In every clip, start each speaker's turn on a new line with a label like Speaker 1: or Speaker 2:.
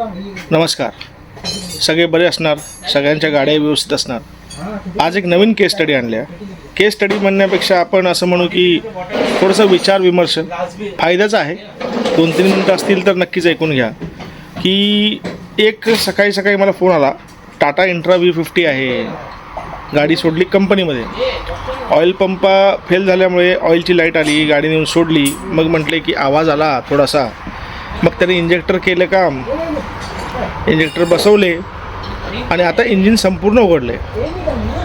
Speaker 1: नमस्कार. सगळे बरे असणार? सगळ्यांच्या गाड्या व्यवस्थित असणार? आज एक नवीन केस स्टडी आणल्या केस स्टडी म्हणण्यापेक्षा आपण असं म्हणू की थोडंसं विचार विमर्श. फायद्याचा आहे. दोन तीन मिनटं असतील तर नक्कीच ऐकून घ्या. की एक सकाळी सकाळी मला फोन आला. टाटा इंट्रा व्ही फिफ्टी आहे. गाडी सोडली कंपनीमध्ये. ऑइल पंपा फेल झाल्यामुळे ऑइलची लाइट आली गाडी नेऊन सोडली. मग म्हटले की आवाज आला थोडासा. मग त्याने इंजेक्टर केलं काम. इंजेक्टर बसवले आणि आता इंजिन संपूर्ण उघडले.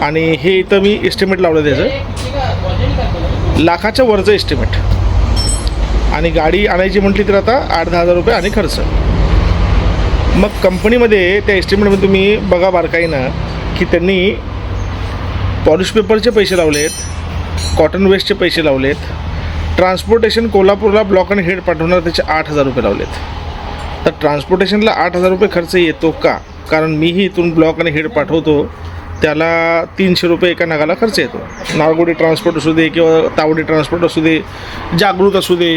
Speaker 1: आणि हे इथं मी एस्टिमेट लावलं त्याचं. लाखाच्या वरचं एस्टिमेट आणि गाडी आणायची म्हटली तर आता आठ दहा हजार रुपये आणि खर्च. मग कंपनीमध्ये त्या एस्टिमेटमध्ये तुम्ही बघा बारकाईनं की त्यांनी पॉलिश पेपरचे पैसे लावलेत कॉटन वेस्टचे पैसे लावलेत ट्रान्सपोर्टेशन कोल्हापूरला ब्लॉक आणि हेड पाठवणार त्याचे आठ हजार रुपये लावलेत. तर ट्रान्सपोर्टेशनला आठ हजार रुपये खर्च येतो का? कारण मीही इथून ब्लॉक आणि हेड पाठवतो त्याला तीनशे रुपये एका नगाला खर्च येतो. नागोडी ट्रान्सपोर्ट असू दे किंवा तावडी ट्रान्सपोर्ट असू दे जागृत असू दे.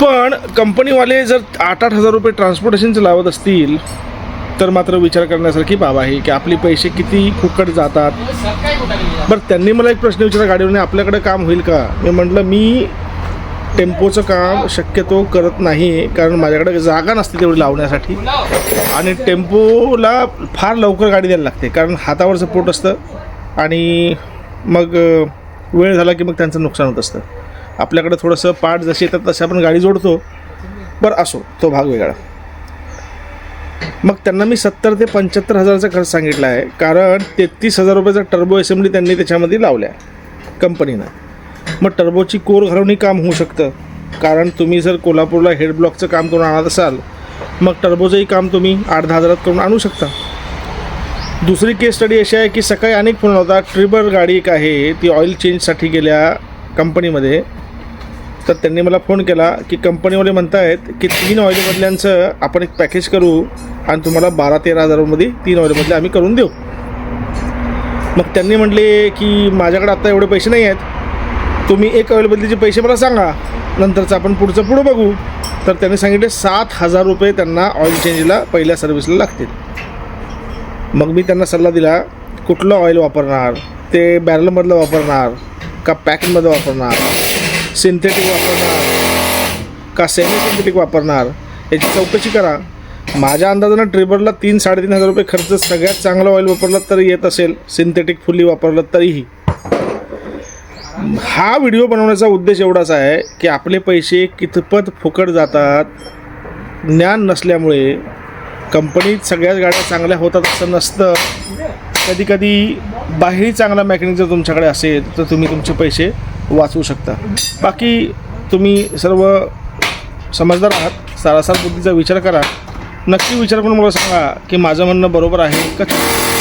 Speaker 1: पण कंपनीवाले जर आठ आठ हजार रुपये ट्रान्सपोर्टेशनचे लावत असतील तर मात्र विचार करण्यासारखी बाब आहे की आपले पैसे किती फुकट जातात. बरं त्यांनी मला एक प्रश्न विचारला गाडीवरने आपल्याकडे काम होईल का? मी म्हटलं मी टेम्पोचं काम शक्यतो करत नाही कारण माझ्याकडे जागा नसते तेवढी लावण्यासाठी. आणि टेम्पोला फार लवकर गाडी द्यायला लागते कारण हातावरचं पोट असतं आणि मग वेळ झाला की मग त्यांचं नुकसान होत असतं. आपल्याकडे थोडंसं पार्ट जसे येतात तसे आपण गाडी जोडतो बरं असो तो भाग वेगळा. मग त्यांना मी सत्तर ते पंच्याहत्तर हजाराचा खर्च सांगितला आहे कारण तेहतीस हजार रुपयाचा टर्बो असेंब्ली त्यांनी त्याच्यामध्ये लावल्या कंपनीनं. मग टर्बोची कोर घालूनही काम होऊ शकतं. कारण तुम्ही जर कोल्हापूरला हेड ब्लॉकचं काम करून आणत असाल मग टर्बोचंही काम तुम्ही आठ दहा हजारात करून आणू शकता. दुसरी केस स्टडी अशी आहे की सकाळी अनेक फोन होता ट्रिबर गाडी एक आहे ती ऑइल चेंजसाठी गेल्या कंपनीमध्ये तर त्यांनी मला फोन केला की कंपनीवाले म्हणत आहेत की तीन ऑइल बदल्यांचं आपण एक पॅकेज करू आणि तुम्हाला बारा तेरा हजारामध्ये तीन ऑइल आम्ही करून देऊ. मग त्यांनी म्हटले की माझ्याकडे आत्ता एवढे पैसे नाही आहेत तुम्ही एक ऑइल बदलीचे पैसे मला सांगा. नंतरचं आपण पुढचं पुढं बघू. तर त्यांनी सांगितले सात हजार रुपये त्यांना ऑइल चेंजला पहिल्या सर्व्हिसला लागतील. मग मी त्यांना सल्ला दिला कुठलं ऑइल वापरणार? ते बॅरलमधलं वापरणार? का पॅकिंगमधलं वापरणार? सिंथेटिक वापरणार? का सेमी सिंथेटिक वापरणार? याची चौकशी करा. माझ्या अंदाजानं ट्रिबरला तीन साडेतीन हजार रुपये खर्च सगळ्यात चांगलं ऑइल वापरलं तरी येत असेल. सिंथेटिक फुल्ली वापरलं तरीही. हा व्हिडिओ बनवण्याचा उद्देश एवढाच आहे की आपले पैसे कितपत फुकट जातात ज्ञान नसल्यामुळे कंपनीत सगळ्याच गाड्या चांगल्या होतात असं नसतं. कधी कधी बाहेरही चांगला मेकॅनिक जर तुमच्याकडे असेल तर तुम्ही तुमचे पैसे वाचवू शकता. बाकी तुम्ही सर्व समजदार आहात सारासार बुद्धीचा विचार करा. नक्की विचार करून मला सांगा की माझं म्हणणं बरोबर आहे का